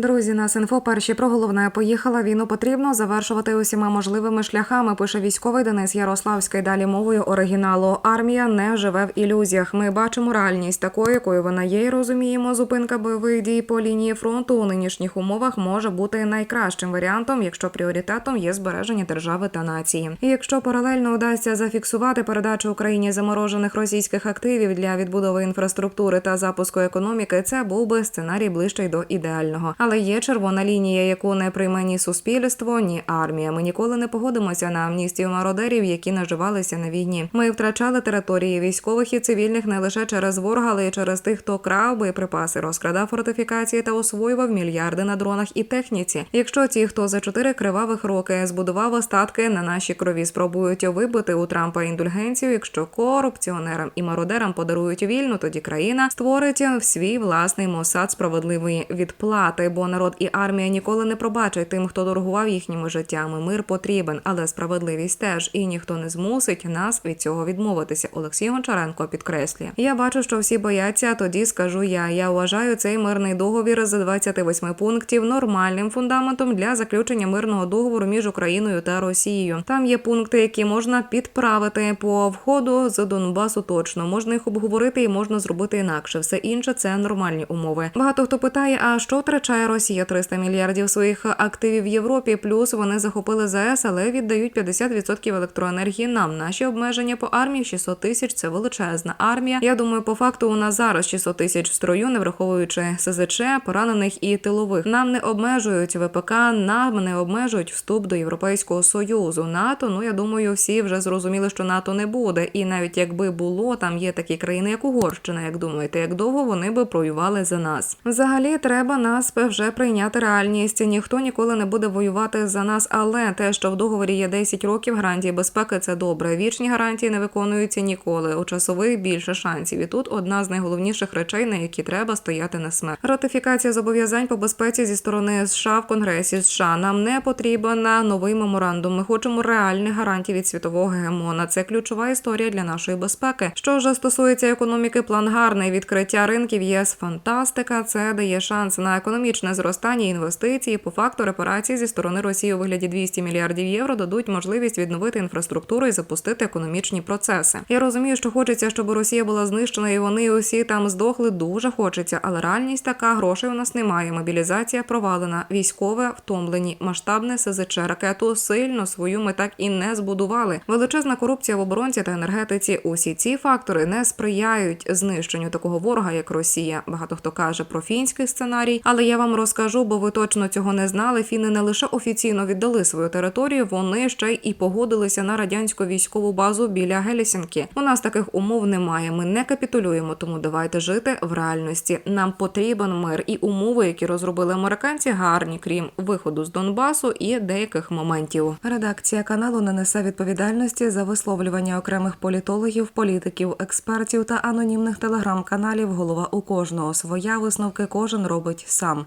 Друзі, нас інфо перші про головне поїхала. Війну потрібно завершувати усіма можливими шляхами. Пише військовий Денис Ярославський. Далі мовою оригіналу. Армія не живе в ілюзіях. Ми бачимо реальність такою, якою вона є. і Розуміємо, зупинка бойових дій по лінії фронту у нинішніх умовах може бути найкращим варіантом, якщо пріоритетом є збереження держави та нації. І якщо паралельно удасться зафіксувати передачу Україні заморожених російських активів для відбудови інфраструктури та запуску економіки, це був би сценарій ближчий до ідеального. Але є червона лінія, яку не прийме ні суспільство, ні армія. Ми ніколи не погодимося на амністію мародерів, які наживалися на війні. Ми втрачали території військових і цивільних не лише через ворога, але й через тих, хто крав боєприпаси, розкрадав фортифікації та освоював мільярди на дронах і техніці. Якщо ті, хто за чотири кривавих роки збудував остатки на нашій крові, спробують вибити у Трампа індульгенцію, якщо корупціонерам і мародерам подарують вільну, тоді країна створить свій власний мосад справедливої відплати, бо народ і армія ніколи не пробачать тим, хто торгував їхніми життями. Мир потрібен, але справедливість теж, і ніхто не змусить нас від цього відмовитися. Олексій Гончаренко підкреслює. Я бачу, що всі бояться. Тоді скажу я. Я вважаю цей мирний договір з 28 пунктів нормальним фундаментом для заключення мирного договору між Україною та Росією. Там є пункти, які можна підправити по входу з Донбасу. Точно можна їх обговорити і можна зробити інакше. Все інше це нормальні умови. Багато хто питає: а що втрачає Росія 300 мільярдів своїх активів в Європі? Плюс вони захопили ЗАЕС, але віддають 50% електроенергії нам. Наші обмеження по армії 600 тисяч це величезна армія. Я думаю, по факту у нас зараз 600 тисяч в строю, не враховуючи СЗЧ, поранених і тилових. Нам не обмежують ВПК, нам не обмежують вступ до Європейського союзу. НАТО. Ну я думаю, всі вже зрозуміли, що НАТО не буде. І навіть якби було, там є такі країни, як Угорщина. Як думаєте, як довго вони би воювали за нас? Взагалі, треба нас вже прийняти реальність. Ніхто ніколи не буде воювати за нас, але те, що в договорі є 10 років гарантії безпеки, це добре. Вічні гарантії не виконуються ніколи. У часових більше шансів. І тут одна з найголовніших речей, на які треба стояти на смерть. Ратифікація зобов'язань по безпеці зі сторони США в Конгресі США. Нам не потрібен новий меморандум. Ми хочемо реальних гарантій від світового гегемона. Це ключова історія для нашої безпеки. Що ж стосується економіки, план гарний відкриття ринків ЄС фантастика. Це дає шанс на економічне зростання інвестицій. По факту репарації зі сторони Росії у вигляді 200 мільярдів євро дадуть можливість відновити інфраструктуру і запустити економічні процеси. Я розумію, що хочеться, щоб Росія була знищена, і вони усі там здохли. Дуже хочеться, але реальність така грошей у нас немає. Мобілізація провалена, військове втомлені, масштабне СЗЧ ракету сильно свою ми так і не збудували. Величезна корупція в оборонці та енергетиці. Усі ці фактори не сприяють знищенню такого ворога, як Росія. Багато хто каже про фінський сценарій, але я вам розкажу, бо ви точно цього не знали. Фіни не лише офіційно віддали свою територію, вони ще й і погодилися на радянську військову базу біля Гелісінки. У нас таких умов немає. Ми не капітулюємо, тому давайте жити в реальності. Нам потрібен мир і умови, які розробили американці, гарні, крім виходу з Донбасу і деяких моментів. Редакція каналу не несе відповідальності за висловлювання окремих політологів, політиків, експертів та анонімних телеграм-каналів. Голова у кожного своя висновки кожен робить сам.